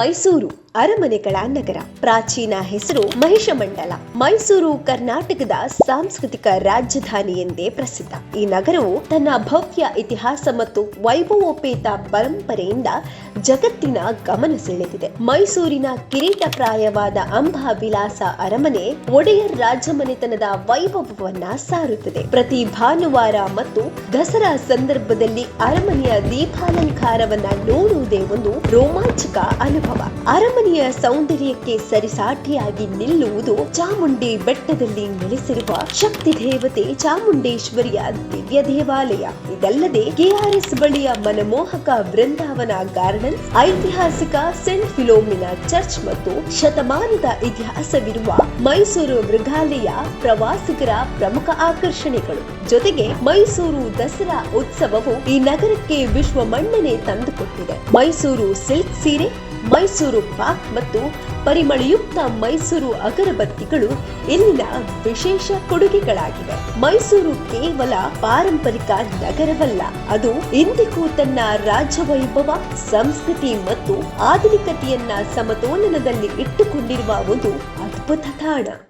ಮೈಸೂರು ಅರಮನೆಗಳ ನಗರ. ಪ್ರಾಚೀನ ಹೆಸರು ಮಹಿಷಮಂಡಲ. ಮೈಸೂರು ಕರ್ನಾಟಕದ ಸಾಂಸ್ಕೃತಿಕ ರಾಜಧಾನಿ ಎಂದೇ ಪ್ರಸಿದ್ಧ. ಈ ನಗರವು ತನ್ನ ಭವ್ಯ ಇತಿಹಾಸ ಮತ್ತು ವೈಭವೋಪೇತ ಪರಂಪರೆಯಿಂದ ಜಗತ್ತಿನ ಗಮನ ಸೆಳೆದಿದೆ. ಮೈಸೂರಿನ ಕಿರೀಟಪ್ರಾಯವಾದ ಅಂಬಾವಿಲಾಸ ಅರಮನೆ ಒಡೆಯರ್ ರಾಜಮನೆತನದ ವೈಭವವನ್ನ ಸಾರುತ್ತದೆ. ಪ್ರತಿ ಭಾನುವಾರ ಮತ್ತು ದಸರಾ ಸಂದರ್ಭದಲ್ಲಿ ಅರಮನೆಯ ದೀಪಾಲಂಕಾರವನ್ನ ನೋಡುವುದೇ ಒಂದು ರೋಮಾಂಚಕ ಅನುಭವ. ಅರಮನೆಯ ಸೌಂದರ್ಯಕ್ಕೆ ಸರಿಸಾಟಿಯಾಗಿ ನಿಲ್ಲುವುದು ಚಾಮುಂಡಿ ಬೆಟ್ಟದಲ್ಲಿ ನೆಲೆಸಿರುವ ಶಕ್ತಿ ದೇವತೆ ಚಾಮುಂಡೇಶ್ವರಿಯ ದಿವ್ಯ ದೇವಾಲಯ. ಇದಲ್ಲದೆ ಕೆಆರ್ಎಸ್ ಬಳಿಯ ಮನಮೋಹಕ ಬೃಂದಾವನ ಗಾರ್ಡನ್ಸ್ ಐತಿಹಾಸಿಕ ಸೆಂಟ್ ಫಿಲೋಮಿನಾ ಚರ್ಚ್ ಮತ್ತು ಶತಮಾನದ ಇತಿಹಾಸವಿರುವ ಮೈಸೂರು ಮೃಗಾಲಯ ಪ್ರವಾಸಿಗರ ಪ್ರಮುಖ ಆಕರ್ಷಣೆಗಳು. ಜೊತೆಗೆ ಮೈಸೂರು ದಸರಾ ಉತ್ಸವವು ಈ ನಗರಕ್ಕೆ ವಿಶ್ವ ಮನ್ನಣೆ ತಂದುಕೊಟ್ಟಿದೆ. ಮೈಸೂರು ಸಿಲ್ಕ್ ಸೀರೆ ಮೈಸೂರು ಪಾಕ್ ಮತ್ತು ಪರಿಮಳಯುಕ್ತ ಮೈಸೂರು ಅಗರಬತ್ತಿಗಳು ಇಲ್ಲಿನ ವಿಶೇಷ ಕೊಡುಗೆಗಳಾಗಿವೆ. ಮೈಸೂರು ಕೇವಲ ಪಾರಂಪರಿಕ ನಗರವಲ್ಲ, ಅದು ಇಂದಿಗೂ ತನ್ನ ರಾಜವೈಭವ, ಸಂಸ್ಕೃತಿ ಮತ್ತು ಆಧುನಿಕತೆಯನ್ನ ಸಮತೋಲನದಲ್ಲಿ ಇಟ್ಟುಕೊಂಡಿರುವ ಒಂದು ಅದ್ಭುತ ತಾಣ.